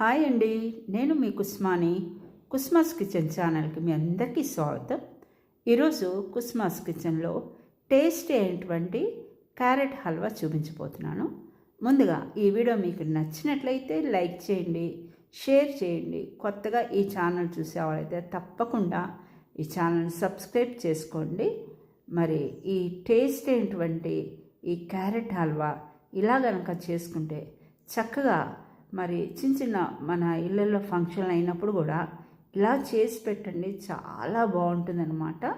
Hi అండి నేను మీ Kusmani కుస్మాస్ kitchen ఛానల్కి మీ అందరికీ స్వాగతం. ఈరోజు కుస్మాస్ కిచెన్లో టేస్ట్ అయినటువంటి క్యారెట్ హల్వా చూపించబోతున్నాను. ముందుగా ఈ వీడియో మీకు నచ్చినట్లయితే లైక్ చేయండి షేర్ చేయండి. కొత్తగా ఈ ఛానల్ చూసేవాళ్ళైతే తప్పకుండా ఈ ఛానల్ సబ్స్క్రైబ్ చేసుకోండి. మరి ఈ టేస్ట్ అయినటువంటి ఈ క్యారెట్ హల్వా ఇలా గనక చేసుకుంటే చక్కగా మరి చిన్న చిన్న మన ఇళ్ళల్లో ఫంక్షన్ అయినప్పుడు కూడా ఇలా చేసి పెట్టండి చాలా బాగుంటుందన్నమాట.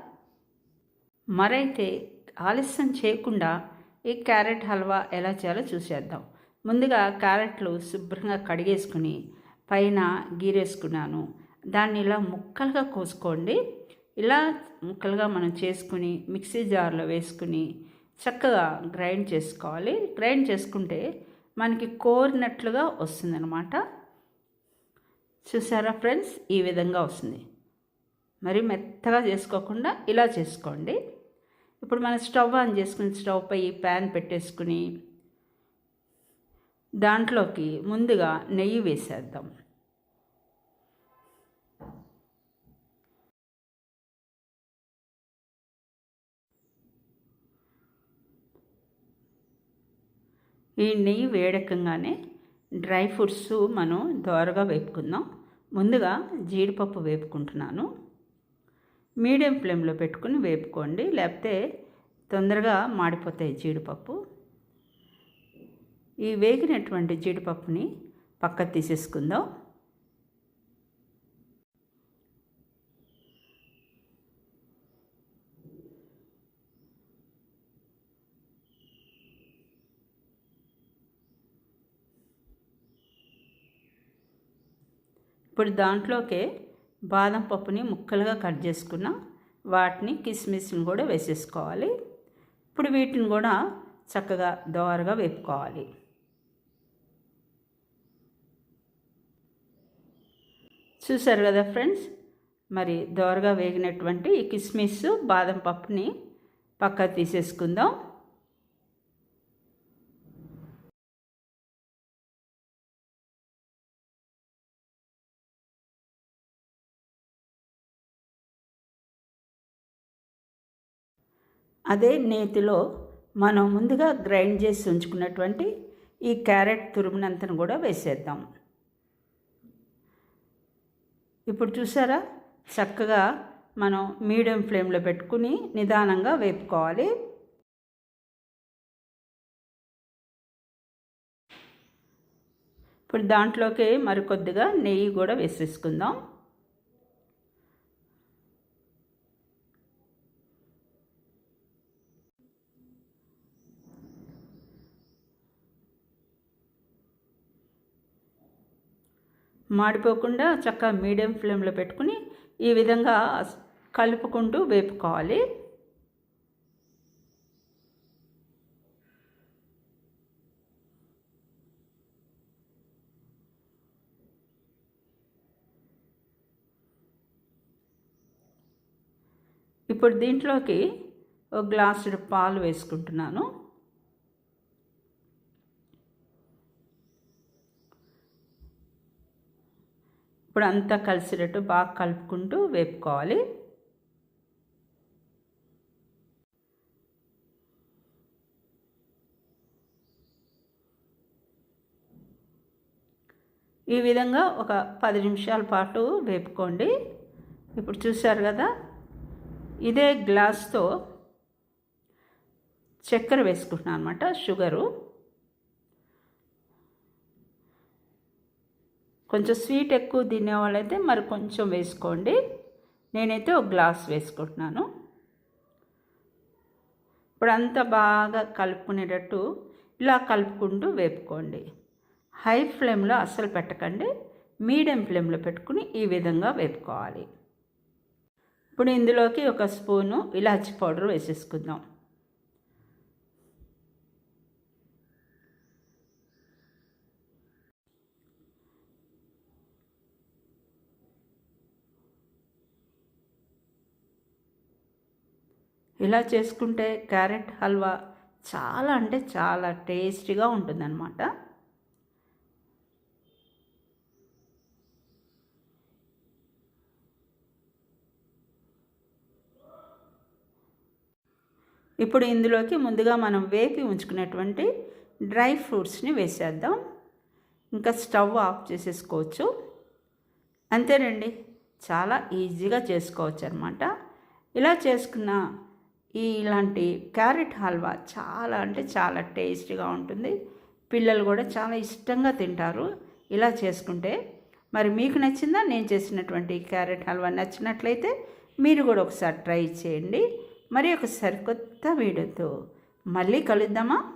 మరైతే ఆలస్యం చేయకుండా ఈ క్యారెట్ హల్వా ఎలా చేయాలో చూసేద్దాం. ముందుగా క్యారెట్లు శుభ్రంగా కడిగేసుకుని పైన గీరేసుకున్నాను. దాన్ని ఇలా ముక్కలుగా కోసుకోండి. ఇలా ముక్కలుగా మనం చేసుకుని మిక్సీ జార్లో వేసుకుని చక్కగా గ్రైండ్ చేసుకోవాలి. గ్రైండ్ చేసుకుంటే మనకి కోరినట్లుగా వస్తుందన్నమాట. చూసారా ఫ్రెండ్స్? ఈ విధంగా వస్తుంది. మరి మెత్తగా చేసుకోకుండా ఇలా చేసుకోండి. ఇప్పుడు మనం స్టవ్ ఆన్ చేసుకుని స్టవ్ పై ప్యాన్ పెట్టేసుకుని దాంట్లోకి ముందుగా నెయ్యి వేసేద్దాం. ఈ నెయ్యి వేడకంగానే డ్రై ఫ్రూట్స్ మనం దోరగా వేపుకుందాం. ముందుగా జీడిపప్పు వేపుకుంటున్నాను. మీడియం ఫ్లేమ్లో పెట్టుకుని వేపుకోండి. లేకపోతే తొందరగా మాడిపోతాయి జీడిపప్పు. ఈ వేగినటువంటి జీడిపప్పుని పక్క తీసేసుకుందాం. ఇప్పుడు దాంట్లోకే బాదం పప్పుని ముక్కలుగా కట్ చేసుకున్న వాటిని కిస్మిస్ని కూడా వేసేసుకోవాలి. ఇప్పుడు వీటిని కూడా చక్కగా దోరగా వేపుకోవాలి. చూసారు కదా ఫ్రెండ్స్? మరి దోరగా వేగినటువంటి ఈ కిస్మిస్ బాదం పప్పుని పక్క తీసేసుకుందాం. అదే నేతిలో మనం ముందుగా గ్రైండ్ చేసి ఉంచుకున్నటువంటి ఈ క్యారెట్ తురుమునంతను కూడా వేసేద్దాం. ఇప్పుడు చూసారా? చక్కగా మనం మీడియం ఫ్లేమ్లో పెట్టుకుని నిదానంగా వేపుకోవాలి. ఇప్పుడు దాంట్లోకి మరికొద్దిగా నెయ్యి కూడా వేసేసుకుందాం. మాడిపోకుండా చక్కగా మీడియం ఫ్లేమ్లో పెట్టుకుని ఈ విధంగా కలుపుకుంటూ వేపుకోవాలి. ఇప్పుడు దీంట్లోకి ఒక గ్లాసుడు పాలు వేసుకుంటున్నాను. ఇప్పుడు అంతా కలిసినట్టు బాగా కలుపుకుంటూ వేపుకోవాలి. ఈ విధంగా ఒక పది నిమిషాల పాటు వేపుకోండి. ఇప్పుడు చూశారు కదా ఇదే గ్లాస్తో చక్కెర వేసుకుంటున్నాను అనమాట షుగరు. కొంచెం స్వీట్ ఎక్కువ తినేవాళ్ళైతే మరి కొంచెం వేసుకోండి. నేనైతే ఒక గ్లాస్ వేసుకుంటున్నాను. ఇప్పుడు అంతా బాగా కలుపుకునేటట్టు ఇలా కలుపుకుంటూ వేపుకోండి. హై ఫ్లేమ్లో అస్సలు పెట్టకండి. మీడియం ఫ్లేమ్లో పెట్టుకుని ఈ విధంగా వేపుకోవాలి. ఇప్పుడు ఇందులోకి ఒక స్పూను ఇలాచి పౌడర్ వేసేసుకుందాం. ఇలా చేసుకుంటే క్యారెట్ హల్వా చాలా అంటే చాలా టేస్టీగా ఉంటుందన్నమాట. ఇప్పుడు ఇందులోకి ముందుగా మనం వేపి ఉంచుకునేటువంటి డ్రై ఫ్రూట్స్ని వేసేద్దాం. ఇంకా స్టవ్ ఆఫ్ చేసేసుకోవచ్చు. అంతేనండి చాలా ఈజీగా చేసుకోవచ్చు అనమాట ఇలా చేసుకున్న ఈ ఇలాంటి క్యారెట్ హల్వా చాలా అంటే చాలా టేస్టీగా ఉంటుంది. పిల్లలు కూడా చాలా ఇష్టంగా తింటారు. ఇలా చేసుకుంటే మరి మీకు నచ్చిందా? నేను చేసినటువంటి క్యారెట్ హల్వా నచ్చినట్లయితే మీరు కూడా ఒకసారి ట్రై చేయండి. మరి ఒకసారి కొత్త వీడియోతో మళ్ళీ కలుద్దామా?